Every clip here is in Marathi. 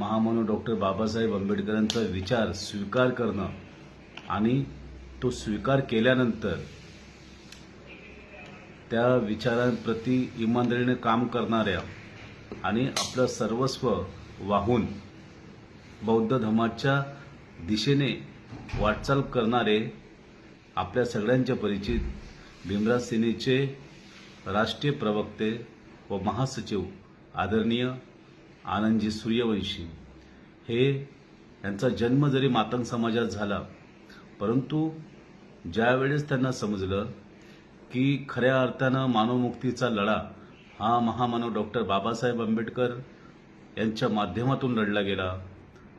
महामानव डॉक्टर बाबासाहेब आंबेडकरांचा विचार स्वीकार करणं आणि तो स्वीकार केल्यानंतर त्या विचारांप्रती इमानदारीने काम करणाऱ्या आणि आपलं सर्वस्व वाहून बौद्ध धर्माच्या दिशेने वाटचाल करणारे आपल्या सगळ्यांच्या परिचित भीमराज सेनेचे राष्ट्रीय प्रवक्ते व महासचिव आदरणीय आनंदजी सूर्यवंशी. हे यांचा जन्म जरी मातंग समाजात झाला परंतु ज्यावेळेस त्यांना समजलं की खऱ्या अर्थानं मानवमुक्तीचा लढा हा महामानव डॉक्टर बाबासाहेब आंबेडकर यांच्या माध्यमातून लढला गेला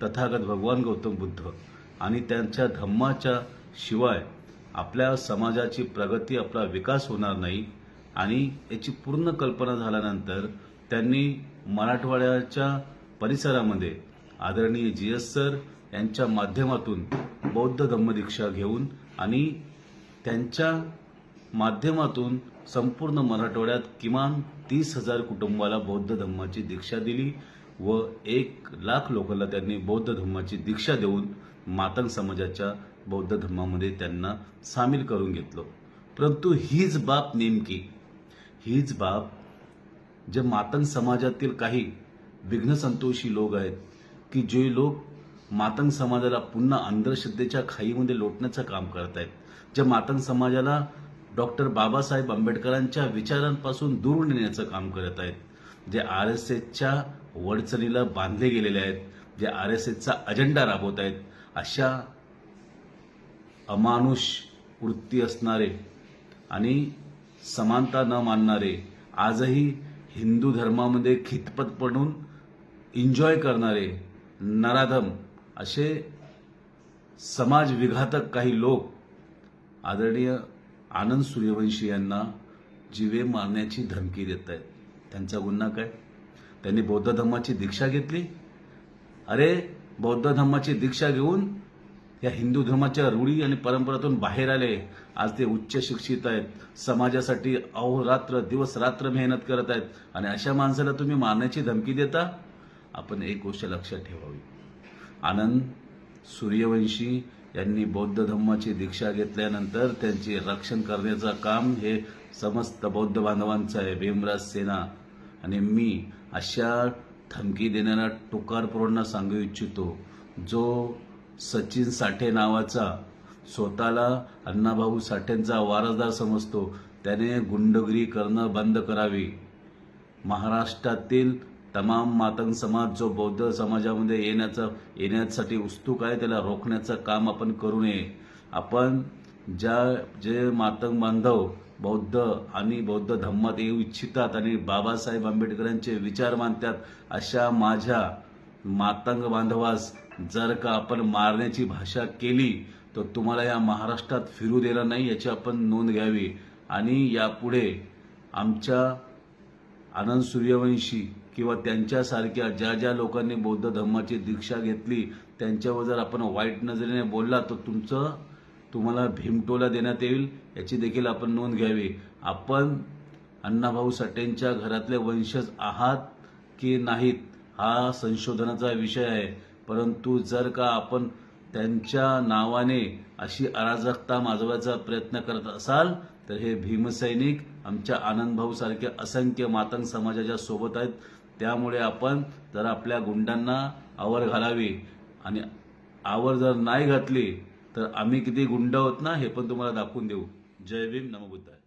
तथागत भगवान गौतम बुद्ध आणि त्यांच्या धम्माच्या शिवाय आपल्या समाजाची प्रगती आपला विकास होणार नाही आणि याची पूर्ण कल्पना झाल्यानंतर त्यांनी मराठवाड्याच्या परिसरामध्ये आदरणीय जी एस सर यांच्या माध्यमातून बौद्ध धम्मदीक्षा घेऊन आणि त्यांच्या माध्यमातून संपूर्ण मराठवाड्यात किमान तीस हजार कुटुंबाला बौद्ध धम्माची दीक्षा दिली व एक लाख लोकांना त्यांनी बौद्ध धम्माची दीक्षा देऊन मातंग समाजाच्या बौद्ध धर्मामध्ये त्यांना सामील करून घेतलं. परंतु हीच बाब नेमकी हीच बाब जे मातंग समाजातील काही विघ्नसंतोषी लोक आहेत की जे लोक मातंग समाजाला पुन्हा अंधश्रद्धेच्या खाईमध्ये लोटण्याचं काम करत आहेत जे मातंग समाजाला डॉक्टर बाबासाहेब आंबेडकरांच्या विचारांपासून दूर नेण्याचं काम करत आहेत जे आर एस एसच्या वडचणीला बांधले गेलेले आहेत जे आर एस एसचा अजेंडा राबवत आहेत अशा अमानुष वृत्ती असणारे आणि समानता न मानणारे आजही हिंदू धर्मामध्ये खितपत पडून एन्जॉय करणारे नराधम असे समाज विघातक काही लोक आदरणीय आनंद सूर्यवंशी यांना जीवे मारण्याची धमकी देत आहेत. त्यांचा गुन्हा काय? त्यांनी बौद्ध धर्माची दीक्षा घेतली? अरे बौद्ध धर्माची दीक्षा घेऊन या हिंदू धर्माच्या रूढी आणि परंपरातून बाहेर आले. आज ते उच्च शिक्षित आहेत. समाजासाठी अहोरात्र दिवस रात्र मेहनत करत आहेत. आणि अशा माणसाला तुम्ही मारण्याची धमकी देता? आपण एक गोष्ट लक्षात ठेवावी. आनंद सूर्यवंशी यांनी बौद्ध धर्माची दीक्षा घेतल्यानंतर त्यांचे रक्षण करण्याचं काम हे समस्त बौद्ध बांधवांचं आहे. भीमराज सेना. आणि मी अशा धमकी देणाऱ्या टोकार सांगू इच्छितो. जो सचिन साठे नावाचा स्वतःला अण्णाभाऊ साठेंचा वारसदार समजतो. त्याने गुंडगिरी करणं बंद करावी. महाराष्ट्रातील तमाम मातंग समाज जो बौद्ध समाजामध्ये येण्याचा येण्यासाठी उत्सुक आहे त्याला रोखण्याचं काम आपण करू नये. आपण ज्या जे मातंग बांधव बौद्ध आणि बौद्ध धम्मात येऊ इच्छितात आणि बाबासाहेब आंबेडकरांचे विचार मानतात अशा माझ्या मातंग बांधवास जर का आपण मारण्याची भाषा केली तर तुम्हाला या महाराष्ट्रात फिरू देणार नाही याची आपण नोंद घ्यावी. आणि यापुढे आमच्या आनंद सूर्यवंशी किंवा त्यांच्यासारख्या ज्या ज्या लोकांनी बौद्ध धर्माची दीक्षा घेतली त्यांच्यावर जर आपण वाईट नजरेने बोलला तर तुमचं तुम्हाला भीमटोला देण्यात येईल याची देखील आपण नोंद घ्यावी. आपण अण्णाभाऊ साठेंच्या घरातले वंशज आहात की नाहीत? हा संशोधनाचा विषय आहे. परंतु जर का आपण त्यांच्या नावाने अशी अराजकता माजवायचा प्रयत्न करत असाल तर हे भीमसैनिक आमच्या आनंदभाऊ सारखे असंख्य मातंग समाजाच्या सोबत आहेत. त्यामुळे आपण जर आपल्या गुंडांना आवर घालावी आणि आवर जर नाही घातली तर आम्ही किती गुंड आहोत ना हे पण तुम्हाला दाखवून देऊ. जय भीम नमबुद्धाय